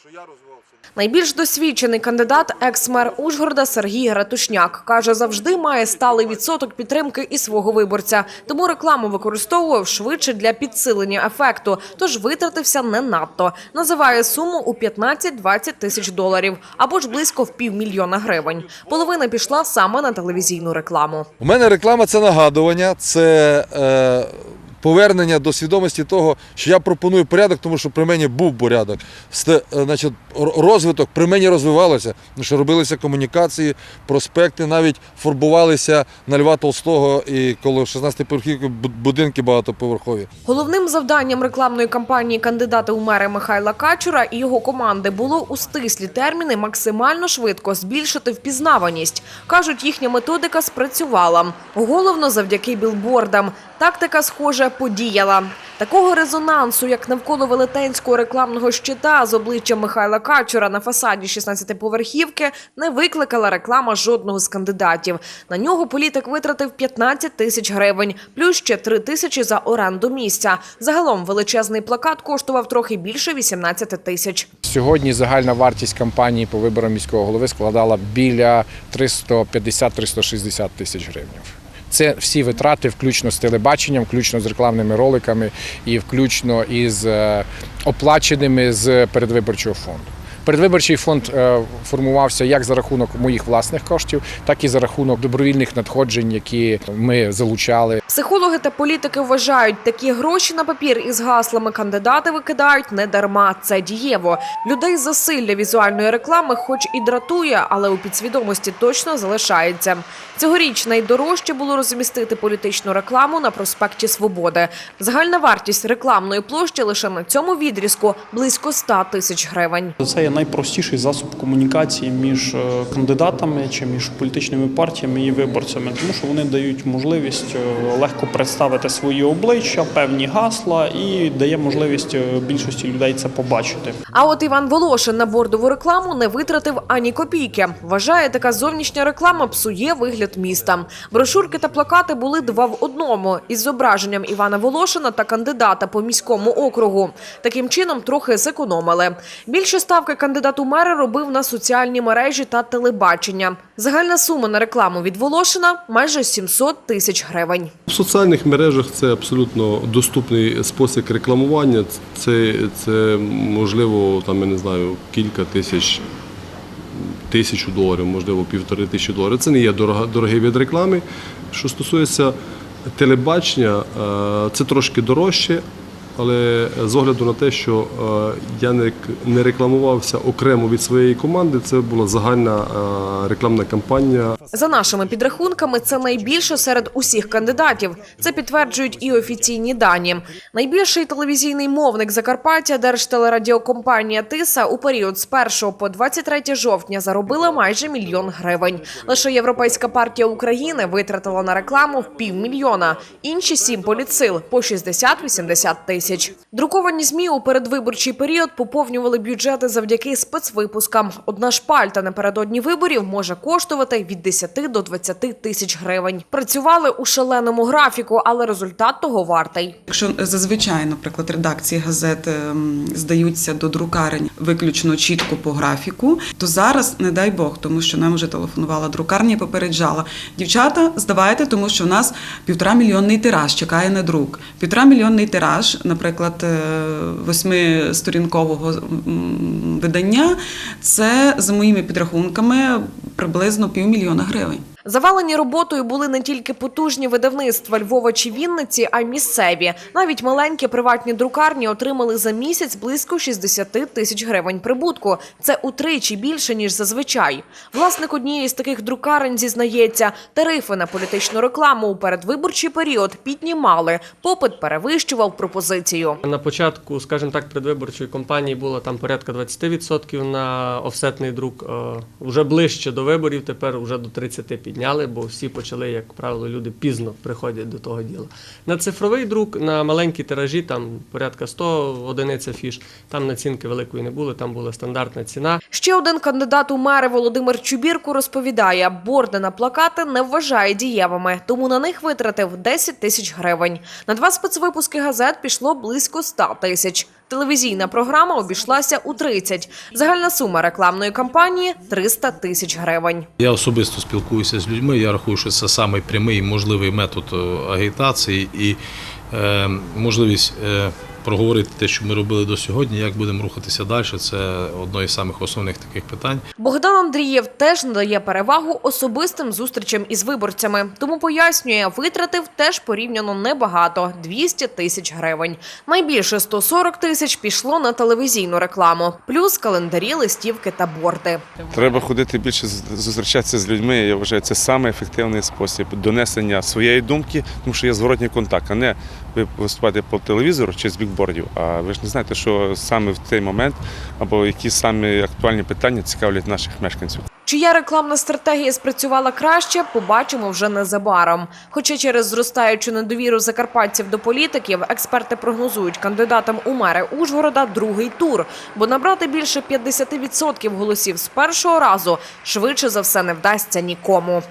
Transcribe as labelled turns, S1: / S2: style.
S1: що я розвивався.
S2: Найбільш досвідчений кандидат, екс-мер Ужгорода Сергій Ратушняк, каже, завжди має сталий відсоток підтримки і свого виборця. Тому рекламу використовував швидше для підсилення ефекту, тож витратився не надто. Називає суму у 15-20 тисяч доларів або ж близько в півмільйона гривень. Половина пішла саме на телевізійну рекламу.
S1: У мене реклама це нагадування, це е, повернення до свідомості того, що я пропоную порядок, тому що при мені був порядок. Е, значить, розвиток при мені розвивалося, що робилися комунікації, проспекти, навіть фарбувалися на Льва Толстого і коло 16 поверхівки будинки багатоповерхові.
S2: Головним завданням рекламної кампанії кандидата у мери Михайла Качура і його команди було у стислі терміни максимально швидко збільшити впізнаваність. Кажуть, їхня методика спрацювала. Головно завдяки білбордам. Тактика, схоже, подіяла. Такого резонансу, як навколо велетенського рекламного щита з обличчям Михайла Качура на фасаді 16-поверхівки, не викликала реклама жодного з кандидатів. На нього політик витратив 15 тисяч гривень, плюс ще 3 тисячі за оренду місця. Загалом величезний плакат коштував трохи більше 18 тисяч.
S3: Сьогодні загальна вартість кампанії по виборам міського голови складала біля 350-360 тисяч гривень. Це всі витрати, включно з телебаченням, включно з рекламними роликами і включно із е, оплаченими з передвиборчого фонду. Передвиборчий фонд е, формувався як за рахунок моїх власних коштів, так і за рахунок добровільних надходжень, які ми залучали.
S2: Психологи та політики вважають, такі гроші на папір із гаслами кандидати викидають не дарма. Це дієво. Людей засилля візуальної реклами, хоч і дратує, але у підсвідомості точно залишається. Цьогоріч найдорожче було розмістити політичну рекламу на проспекті Свободи. Загальна вартість рекламної площі лише на цьому відрізку близько 100 тисяч гривень.
S4: Це є найпростіший засіб комунікації між е, кандидатами чи між політичними партіями і виборцями, тому що вони дають можливість е, легко представити свої обличчя, певні гасла і дає можливість е, більшості людей це побачити.
S2: А от Іван Волошин на бордову рекламу не витратив ані копійки. Вважає, така зовнішня реклама псує вигляд міста. Брошурки та плакати були два в одному із зображенням Івана Волошина та кандидата по міському округу. Таким чином трохи зекономили. Більше ставки кандидат у мери робив на соціальні мережі та телебачення. Загальна сума на рекламу від Волошина майже 700 тисяч гривень.
S5: В соціальних мережах це абсолютно доступний спосіб рекламування. Це, це можливо, там я не знаю, кілька тисяч, тисячу доларів, можливо, півтори тисячі доларів. Це не є дорогий від реклами. Що стосується телебачення, е, це трошки дорожче. Але з огляду на те, що е, я не, рекламувався окремо від своєї команди, це була загальна е, рекламна кампанія
S2: За нашими підрахунками, це найбільше серед усіх кандидатів. Це підтверджують і офіційні дані. Найбільший телевізійний мовник Закарпаття Держтелерадіокомпанія Тиса у період з 1 по 23 жовтня заробила майже мільйон гривень. Лише Європейська партія України витратила на рекламу в півмільйона. Інші сім політсил по 60-80 тисяч. Друковані змі у передвиборчий період поповнювали бюджети завдяки спецвипускам. Одна шпальта напередодні виборів може коштувати від 10 до 20 тисяч гривень. Працювали у шаленому графіку, але результат того вартий.
S6: Якщо зазвичай, наприклад, редакції газет ем, здаються до друкарень виключно чітко по графіку, то зараз не дай Бог, тому що нам вже телефонувала друкарня і попереджала. Дівчата, здавайте, тому що в нас півтора мільйонний тираж чекає на друк. Півтора мільйонний тираж, наприклад, е, восьмисторінкового видання, це за моїми підрахунками приблизно півмільйона гривень.
S2: Завалені роботою були не тільки потужні видавництва Львова чи Вінниці, а й місцеві. Навіть маленькі приватні друкарні отримали за місяць близько 60 тисяч гривень прибутку. Це утричі більше ніж зазвичай. Власник однієї з таких друкарень зізнається, тарифи на політичну рекламу у передвиборчий період піднімали. Попит перевищував пропозицію.
S7: На початку, скажімо так, предвиборчої кампанії було там порядка 20% на офсетний друк. Е, Вже ближче до виборів, тепер вже до 30% підняли, бо всі почали, як правило, люди пізно приходять до того діла. На цифровий друк, на маленькі тиражі, там порядка 100 одиниць афіш, там націнки великої не було, там була стандартна ціна.
S2: Ще один кандидат у мери Володимир Чубірко розповідає, борди на плакати не вважає дієвими, тому на них витратив 10 тисяч гривень. На два спецвипуски газет пішло близько 100 тисяч. Телевізійна програма обійшлася у 30. Загальна сума рекламної кампанії 300 тисяч гривень.
S8: Я особисто спілкуюся з людьми. Я рахую, що це самий прямий можливий метод е, агітації і е, можливість е, проговорити те, що ми робили до сьогодні, як будемо рухатися далі. Це одно із самих основних таких питань.
S2: Богдан Андрієв теж надає перевагу особистим зустрічам із виборцями. Тому пояснює, витратив теж порівняно небагато 200 тисяч гривень. Найбільше 140 тисяч пішло на телевізійну рекламу, плюс календарі, листівки та борти.
S9: Треба ходити більше з- зустрічатися з людьми. Я вважаю, це саме ефективний спосіб донесення своєї думки, тому що є зворотній контакт, а не ви виступаєте по телевізору чи з бікбордів. А ви ж не знаєте, що саме в цей момент або які саме актуальні питання цікавлять наших мешканців.
S2: Чия рекламна стратегія спрацювала краще, побачимо вже незабаром. Хоча через зростаючу недовіру закарпатців до політиків, експерти прогнозують кандидатам у мери Ужгорода другий тур, бо набрати більше 50% голосів з першого разу швидше за все не вдасться нікому.